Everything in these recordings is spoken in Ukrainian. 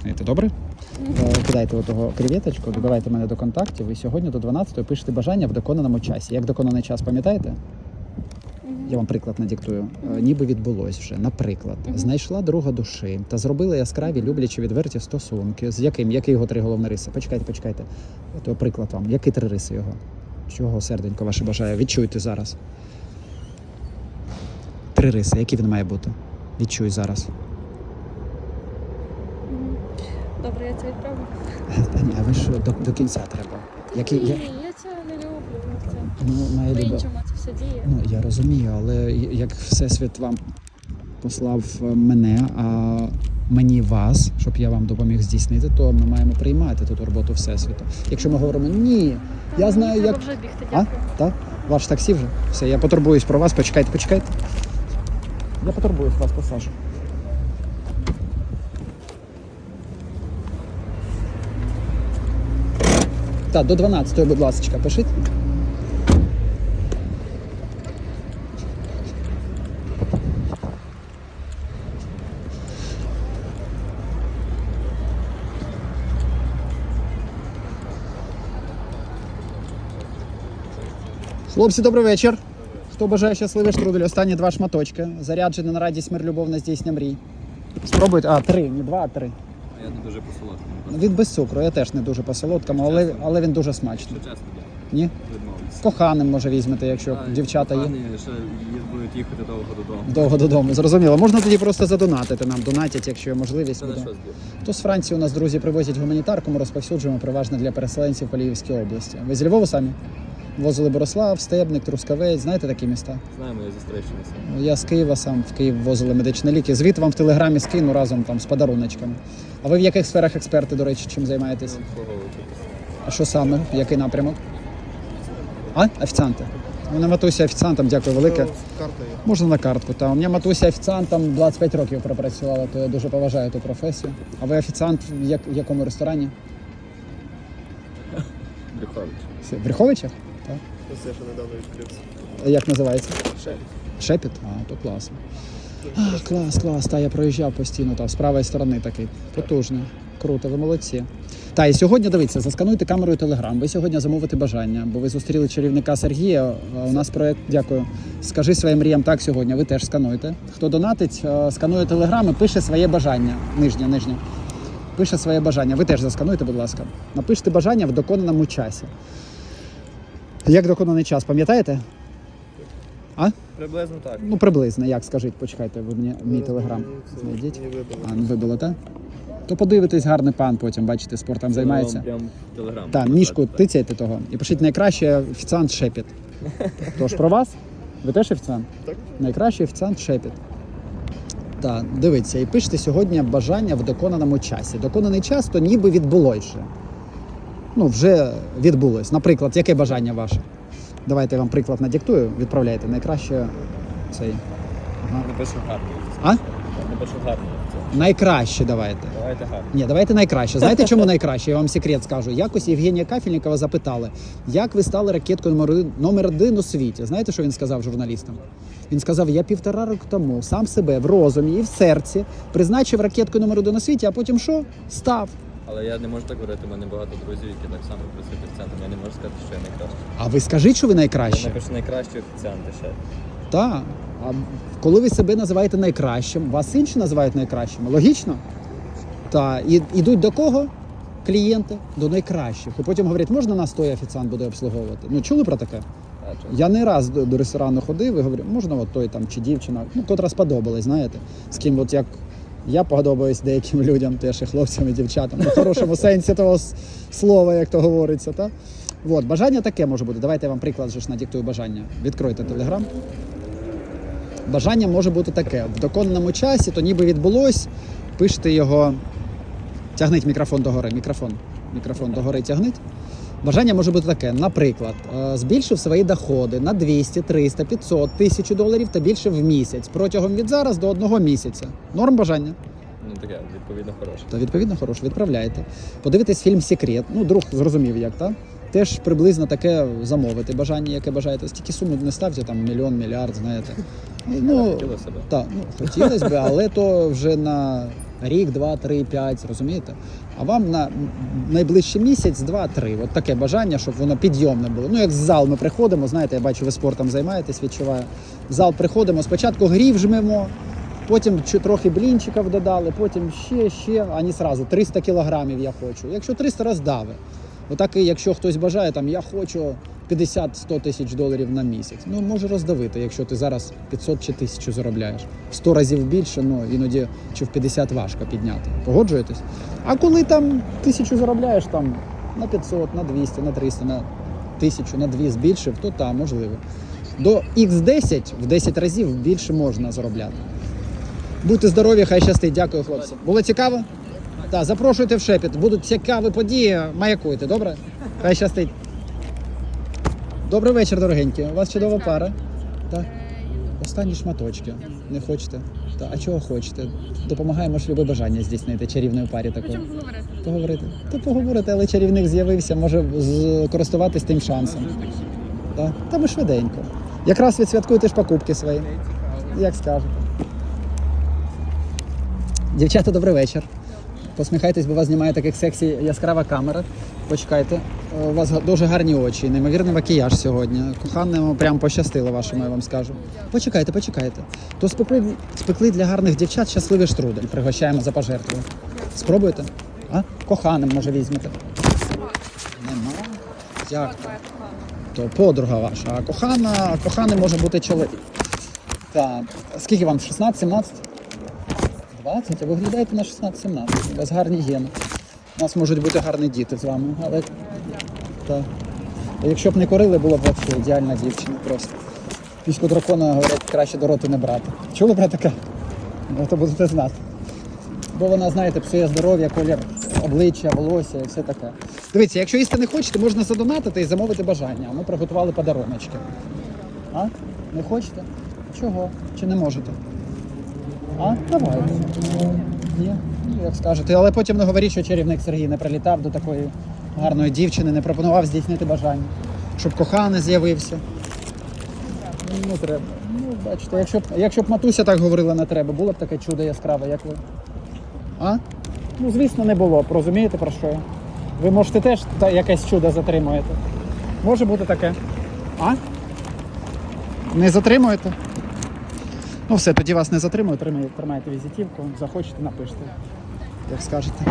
Знаєте, добре? Е, Кидайте отого креветочку, додавайте мене до контактів, і сьогодні до 12 пишете бажання в доконаному часі. Як доконаний час, пам'ятаєте? Я вам приклад надиктую. Е, Ніби відбулось вже. Наприклад, знайшла друга душі та зробила яскраві, люблячі, відверті стосунки. З яким? Які його три головні риси? Почекайте, почекайте. То приклад вам. Які три риси його? Чого серденько ваше бажає? Відчуйте зараз. Три риси. Які він має бути? Відчуй зараз. Добре, я це відправлю. Та ні, а ви що до, до кінця треба. Який, Ні, я, я це не люблю. Це ну, моя люба. по-іншому це все діє. Ну, я розумію, але як Всесвіт вам послав е, мене, а мені вас, щоб я вам допоміг здійснити, то ми маємо приймати ту роботу Всесвіту. Якщо ми говоримо ні, Та я мені знаю, треба як. вже бігти, А? дякую. Так? Ваш таксі вже? Все, я потурбуюсь про вас, почекайте, почекайте. Я потурбуюсь вас, посажу. Так, до 12, будь ласка, пишіть. Хлопці, добрий вечір. Хто бажає щасливий штрудель? Останні два шматочки. Заряджений на радість, мир, любов на здійснення мрій. Спробуйте. А, три, не два, а три. Я не дуже посолодкий. Він без цукру, я теж не дуже по солодкому, але, але він дуже смачний. Що часто да, Ні? відмовитися. Коханим може візьмете, якщо А, дівчата є. ще їх будуть їхати довго додому. Довго додому. Зрозуміло. Можна тоді просто задонатити нам. Донатять, якщо є можливість Це на буде. що збір? То з Франції у нас друзі привозять гуманітарку, ми розповсюджуємо переважно для переселенців по Львівській області. Ви з Львова самі? Возили Борислав, Стебник, Трускавець, знаєте такі міста? Знаємо, я Стрийщини. Я з Києва сам в Київ возили медичні ліки. Звіт вам в телеграмі скину разом там з подаруночками. А ви в яких сферах експерти, до речі, чим займаєтесь? А що саме? Який напрямок? А? Офіціанти. У мене матуся офіціантом, дякую велике. Можна на картку. Та у мене матуся офіціантом 25 років пропрацювала, то я дуже поважаю ту професію. А ви офіціант в, як, якому ресторані? Брюхович. В Брюховичах? Так. Я ще недавно відкрився. Як називається? Ще. Шепіт? А, то класно. А, клас, клас. Та я проїжджав постійно там з правої сторони такий. Потужний. Круто, ви молодці. Та і сьогодні дивіться, заскануйте камерою Телеграм. Ви сьогодні замовите бажання, бо ви зустріли чарівника Сергія. У нас проект, дякую. Скажи своїм мріям так сьогодні. Ви теж скануйте. Хто донатить, сканує телеграм і пише своє бажання. Нижнє, нижнє. Пише своє бажання. Ви теж заскануйте, будь ласка. Напишіть бажання в доконаному часі. Як доконаний час, пам'ятаєте? А? Приблизно так. Ну, приблизно, як скажіть, почекайте, ви мені мій телеграм знайдіть. А, не вибило, так? То подивитесь, гарний пан потім, бачите, спортом займається. Прям телеграм. Так, мішку тицяйте того. І пишіть найкраще офіціант шепіт. Тож про вас? Ви теж офіціант? Так. Найкращий офіціант шепіт. Так, дивіться, і пишете сьогодні бажання в доконаному часі. Доконаний час то ніби відбулось ще. Ну, вже відбулось. Наприклад, яке бажання ваше? Давайте я вам приклад надиктую, відправляйте. Найкраще цей. Ага. Напишу гарно. А? Напишу гарно. Це. Найкраще давайте. Давайте гарно. Ні, давайте найкраще. Знаєте, чому найкраще? Я вам секрет скажу. Якось Євгенія Кафельникова запитали, як ви стали ракеткою номер один, номер один у світі. Знаєте, що він сказав журналістам? Він сказав: я півтора року тому сам себе в розумі і в серці призначив ракеткою номер один у світі, а потім що? Став. Але я не можу так говорити, у мене багато друзів, які так само працюють офіціантом. Я не можу сказати, що я найкращий. А ви скажіть, що ви Я найкраще? напишу найкращий офіціант ще. Так. А коли ви себе називаєте найкращим, вас інші називають найкращими. Логічно? Так. І йдуть до кого? Клієнти до найкращих. І потім говорять, можна нас той офіціант буде обслуговувати. Ну чули про таке? А, чого? Я не раз до, до ресторану ходив і говорю, можна от той там чи дівчина, ну котра сподобалась, знаєте, з ким от як я подобаюсь деяким людям, теж і хлопцям, і дівчатам, у хорошому сенсі того слова, як то говориться. Та? От, бажання таке може бути. Давайте я вам приклад же ж надиктую бажання. Відкройте телеграм. Бажання може бути таке. В доконаному часі, то ніби відбулось, пишете його. Тягніть мікрофон догори. Мікрофон. Мікрофон догори тягніть. Бажання може бути таке: наприклад, е, збільшив свої доходи на 200, 300, 500, 1000 доларів та більше в місяць протягом від зараз до одного місяця. Норм бажання? Ну таке, відповідно, хороше. Та відповідно хороше, відправляйте. Подивитись фільм Секрет. Ну, друг зрозумів, як так. Теж приблизно таке замовити бажання, яке бажаєте. Стільки суми не ставте, там мільйон, мільярд, знаєте. Ну, Хотілося б. так, ну хотілося б, але то вже на рік, два, три, п'ять, розумієте? А вам на найближчий місяць, два, три. От таке бажання, щоб воно підйомне було. Ну, як в зал ми приходимо, знаєте, я бачу, ви спортом займаєтесь, відчуваю. Зал приходимо, спочатку грів жмемо, потім трохи блінчиків додали, потім ще, ще, а не сразу 300 кілограмів я хочу. Якщо 300 раз дави. Отак і якщо хтось бажає, там я хочу 50-100 тисяч доларів на місяць. Ну може роздавити, якщо ти зараз 500 чи 1000 заробляєш. В 100 разів більше, ну іноді чи в 50 важко підняти. Погоджуєтесь? А коли там тисячу заробляєш там на 500, на 200, на 300, на 1000, на 2 збільшив, то так, можливо. До X10 в 10 разів більше можна заробляти. Будьте здорові, хай щастить. Дякую, хлопці. Було цікаво? Так, запрошуйте в шепіт. Будуть цікаві події. Маякуйте, добре? Хай щастить. Добрий вечір, дорогенькі. У вас чудова пара. Так. Останні шматочки. Не хочете? Та, а чого хочете? Допомагаємо ж любе бажання здійснити чарівної парі такої. поговорити. Поговорити. То поговорити, але чарівник з'явився, може з- користуватись тим шансом. Так? Та ми швиденько. Якраз відсвяткуєте ж покупки свої. Як скажете. Дівчата, добрий вечір. Посміхайтесь, бо вас знімає таких сексі яскрава камера. Почекайте. У вас дуже гарні очі, неймовірний макіяж сьогодні. Коханому прям пощастило вашому, я вам скажу. Почекайте, почекайте. То спекли, спекли для гарних дівчат щасливий штрудель. Пригощаємо за пожертву. Спробуєте? А? Коханим, може, візьмете. Нема. Як? то? Подруга ваша. А кохана, коханий може бути чоловік. Так. Скільки вам? 16, 17? 20? А ви виглядаєте на 16-17. У вас гарні гени. У нас можуть бути гарні діти з вами, але так. Якщо б не корили, було б взагалі ідеальна дівчина просто. Піську дракона говорять, краще до роту не брати. Чули про таке? Ну, то будете знати. Бо вона, знаєте, псує здоров'я, колір обличчя, волосся і все таке. Дивіться, якщо їсти не хочете, можна задонатити і замовити бажання. Ми приготували подаруночки. А? Не хочете? Чого? Чи не можете? А? Давайте. Ні? Ну, як скажете. Але потім не говоріть, що чарівник Сергій не прилітав до такої гарної дівчини, не пропонував здійснити бажання, щоб коханий з'явився. Ну, треба. Ну, бачите, якщо б, якщо б матуся так говорила, не треба, було б таке чудо яскраве, як ви. А? Ну, звісно, не було б. Розумієте про що я? Ви можете теж та, якесь чудо затримуєте. Може бути таке. А? Не затримуєте? Ну все, тоді вас не затримую, тримайте, тримайте візитівку, захочете, напишете, як скажете.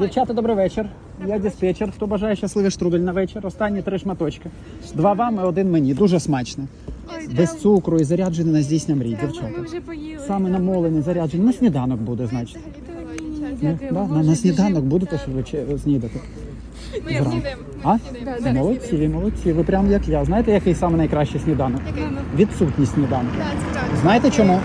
Дівчата, добрий вечір. Я диспетчер. Хто бажає щасливий штрудель на вечір? Останні три шматочки. Два вам і один мені. Дуже смачно. Без цукру і заряджений на здійснення мрій, дівчата. Саме намолений, заряджений. На сніданок буде, значить. Ну, да, на, на сніданок будете що ви снідати? Ми Зранку. снідаємо. А? Да, Молодці, молодці. Ви прям як я. Знаєте, який саме найкращий сніданок? Відсутність сніданку. Знаєте чому?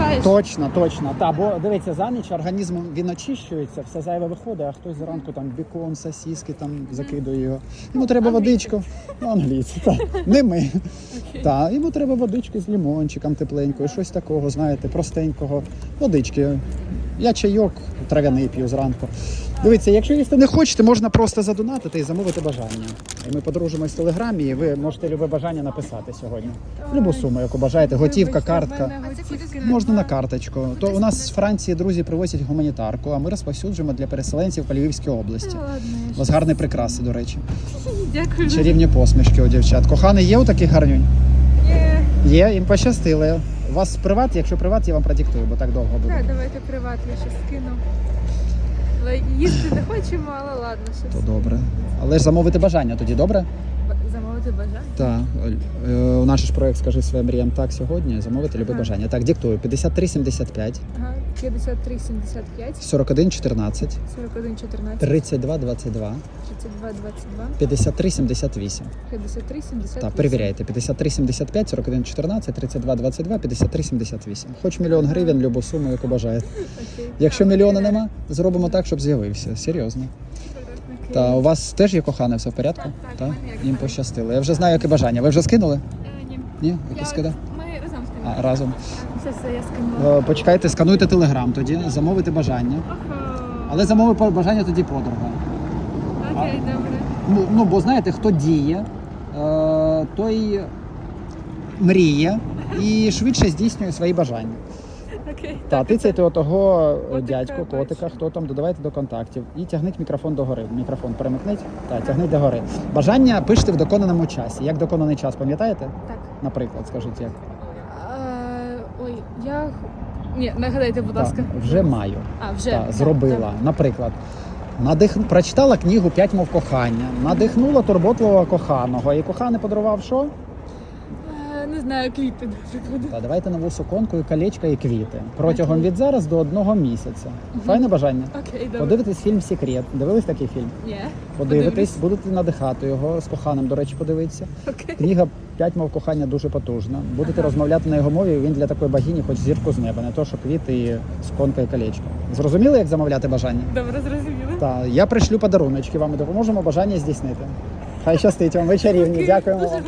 Почуваєш. Точно, точно. Та, бо дивіться, за ніч організм він очищується, все зайве виходить, а хтось зранку там бікон, сосиски там закидує його. Йому треба водичку. Ну, англійці, так. Не ми. Та, йому треба водички з лімончиком тепленькою, щось такого, знаєте, простенького. Водички. Я чайок трав'яний п'ю зранку. Дивіться, якщо їсти не хочете, можна просто задонатити і замовити бажання. І ми подружимось в телеграмі, і ви можете любе бажання написати сьогодні. Любу суму, яку бажаєте, готівка, картка. Можна на карточку. То у нас з Франції друзі привозять гуманітарку, а ми розповсюджуємо для переселенців по Львівській області. У вас гарні прикраси, до речі. Дякую. Чарівні посмішки у дівчат. Коханий є у таких гарнюнь? Є. Є, їм пощастили. У вас приват, якщо приват, я вам продиктую, бо так довго буде. Так, давайте приват, я ще скину. Їсти не хочемо, але ладно, То добре. Але ж замовити бажання тоді, добре? Замовити бажання. Так. Е, У наш ж проект скажи своїм мріям так сьогодні. Замовити любе Ага. бажання. Так, диктую 53 75 Ага. 53, 75, 41 14 41, 14, 32 22 32, 22, 53 78. 53, 78. Так, перевіряйте. 53 75 41 14 32 22 53 78. Хоч мільйон гривень, любу суму, яку бажаєте. Окей. Якщо мільйона нема, зробимо так, щоб з'явився. Серйозно. Та у вас теж є кохане, все в порядку? Так, так, Та? в мене є Їм кохане. пощастило. Я вже знаю, яке бажання. Ви вже скинули? Е, Ні. Ні? Яке скида? Ми разом скинули. А, разом. Все, все, я скинула. Е, Почекайте, скануйте телеграм тоді, замовите бажання. Ага. Але замовив бажання тоді подруга. Окей, добре. Ну, ну бо знаєте, хто діє, е, той мріє і швидше здійснює свої бажання. Окей. Та так, тицяйте отого е, Котика дядьку, котика, хто там, додавайте до контактів. І тягніть мікрофон догори. Мікрофон перемикніть. Так, тягніть догори. Бажання пишете в доконаному часі. Як доконаний час, пам'ятаєте? Так. Наприклад, скажіть як. Ой, я. Ні, нагадайте, будь ласка. Так, вже маю. А, вже. Так, так, зробила. так. Наприклад, надих... прочитала книгу П'ять мов кохання, надихнула турботливого коханого. І коханий подарував що? Не знаю, квіти, наприклад. Та давайте нову суконку і колечка і квіти. Протягом від зараз до одного місяця. Файне бажання. Окей, добре. Подивитись фільм Секрет. Дивились такий фільм? Ні. Подивитись, будете надихати його з коханим, до речі, подивитися. Окей. Книга П'ять мов кохання дуже потужна. Будете розмовляти на його мові. Він для такої богині, хоч зірку з неба, не то, що квіти і сконка і колечко. Зрозуміли, як замовляти бажання? Добре, зрозуміли. Так, я пришлю подаруночки вам і допоможемо бажання здійснити. Хай щастить вам, ви чарівні, дякуємо Дуже вам.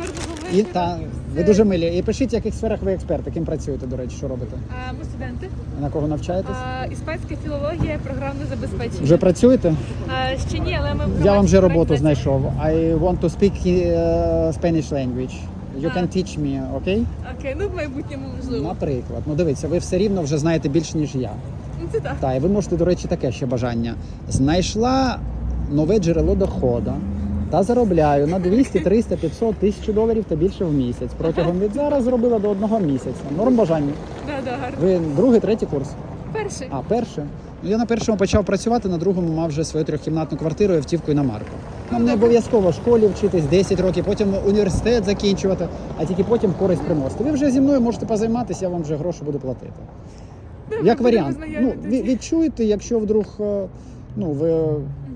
І та ви дуже милі. І пишіть, в яких сферах ви експерти, ким працюєте, до речі, що робите? А, ми студенти. На кого навчаєтесь? А, іспанська філологія, програмне забезпечення. Вже працюєте? А, ще ні, але ми Я вам вже роботу знайшов. I want to speak uh, Spanish language. You can teach me, окей? Окей, ну в майбутньому можливо. Наприклад. Ну дивіться, ви все рівно вже знаєте більше, ніж я. Ну це так. Так, і ви можете, до речі, таке ще бажання. Знайшла нове джерело доходу та заробляю на 200, 300, 500, 1000 доларів та більше в місяць. Протягом від зараз зробила до одного місяця. Норм бажання. Да, да, гарно. Ви другий, третій курс. Перший. А, перший? Ну, я на першому почав працювати, на другому мав вже свою трьохкімнатну квартиру і автівку і на марку. Нам не обов'язково в школі вчитись 10 років, потім університет закінчувати, а тільки потім користь приносити. Ви вже зі мною можете позайматися, я вам вже гроші буду платити. Як варіант. Ну, ви- відчуєте, якщо вдруг е, ну, ви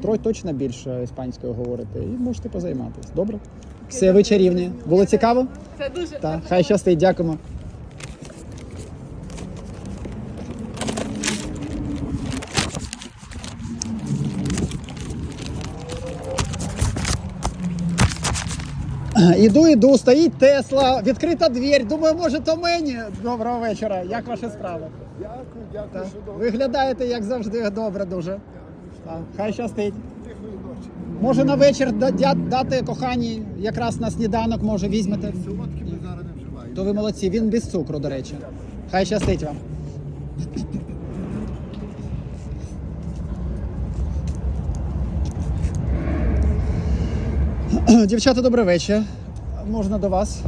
тро- точно більше іспанською говорите, і можете позайматися. Добре? Все, ви чарівні. Було цікаво? Це дуже Так, хай щастить, дякуємо. Іду, іду, стоїть Тесла, відкрита двір. Думаю, може, то мені. Доброго вечора. Як ваші справи? Дякую, дякую, Так. що добре. Виглядаєте, як завжди, добре дуже. Так, Хай щастить. Може на вечір дати коханій якраз на сніданок, може, візьмете. Солодкі ми зараз не вживаємо. То ви молодці, він без цукру, до речі. Хай щастить вам. Дівчата, добрий вечір. Можна до вас?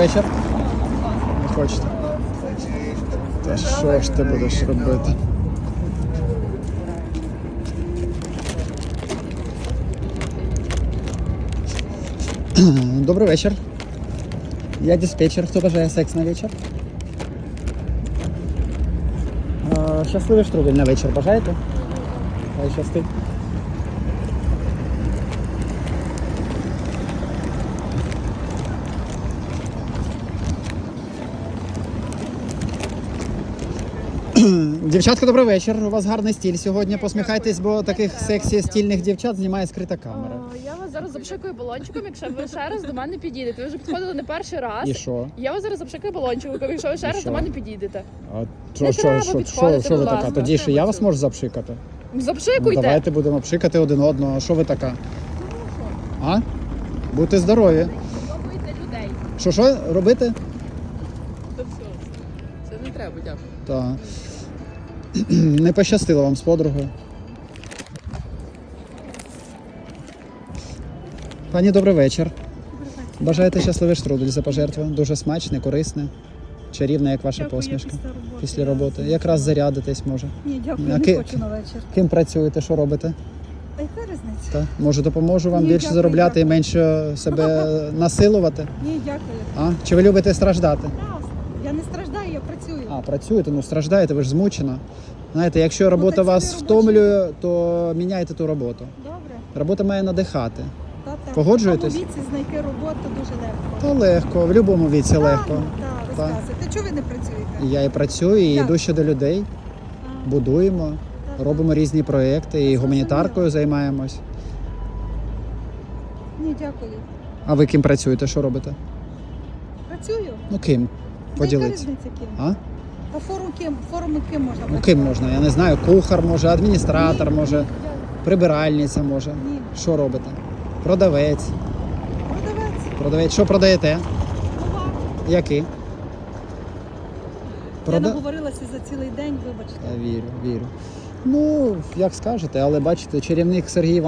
вечір. Не хочете? Та що ж ти будеш робити? Добрий вечір. Я диспетчер. Хто бажає секс на вечір? Е, Щасливий штрудель на вечір бажаєте? Хай щастить. Дівчатка, добрий вечір. У вас гарний стіль сьогодні. Посміхайтесь, бо таких сексі стільних дівчат знімає скрита камера. Я вас зараз запшикую балончиком, якщо ви ще раз до мене підійдете. Ви вже підходили не перший раз. І що? Я вас зараз запшикаю балончиком, якщо ви ще раз до мене підійдете. А що, що, що, що, що ви така? Тоді ще я вас можу запшикати. Ну, Запшикуйте. давайте будемо пшикати один одного. Що ви така? А? Будьте здорові. Пробуйте людей. Що що робити? Це не треба, дякую. Так. Не пощастило вам з подругою. Пані, добрий вечір. Бажаєте щасливий штрудель за пожертву. Дуже смачне, корисне, чарівне, як ваша Дякую, посмішка. після роботи. Після роботи. Якраз зарядитесь може. Ні, А не ки- хочу на вечір. Ким працюєте, що робите? А яка різниця? Так? Може, допоможу вам Ні, більше дякую, заробляти і менше себе насилувати? Ні, дякую. А? Чи ви любите страждати? Я не страждаю, я працюю. А, працюєте, ну страждаєте, ви ж змучена. Знаєте, якщо робота та це вас не втомлює, то міняйте ту роботу. Добре. Робота має надихати. Та, так. Погоджуєтесь? В тому віці знайти роботу дуже легко. Та легко, в будь-якому віці легко. Так, Так. розказуйте. Чого ви не працюєте? І Я і працюю, і Так. йду ще до людей, будуємо, так. робимо різні проекти і гуманітаркою займаємось. Ні, дякую. А ви ким працюєте? Що робите? Працюю. Ну ким? Та яка Поділіться. різниця ким? А? А форум ким? Форуми ким можна Ну ким можна? Я не знаю, кухар може, адміністратор Ні, може, прибиральниця може. Ні. Що робите? Продавець. Продавець. Продавець. Що продаєте? Товар. Який? Я Прода... наговорилася за цілий день, вибачте. Я вірю, вірю. Ну, як скажете, але бачите, чарівник Сергій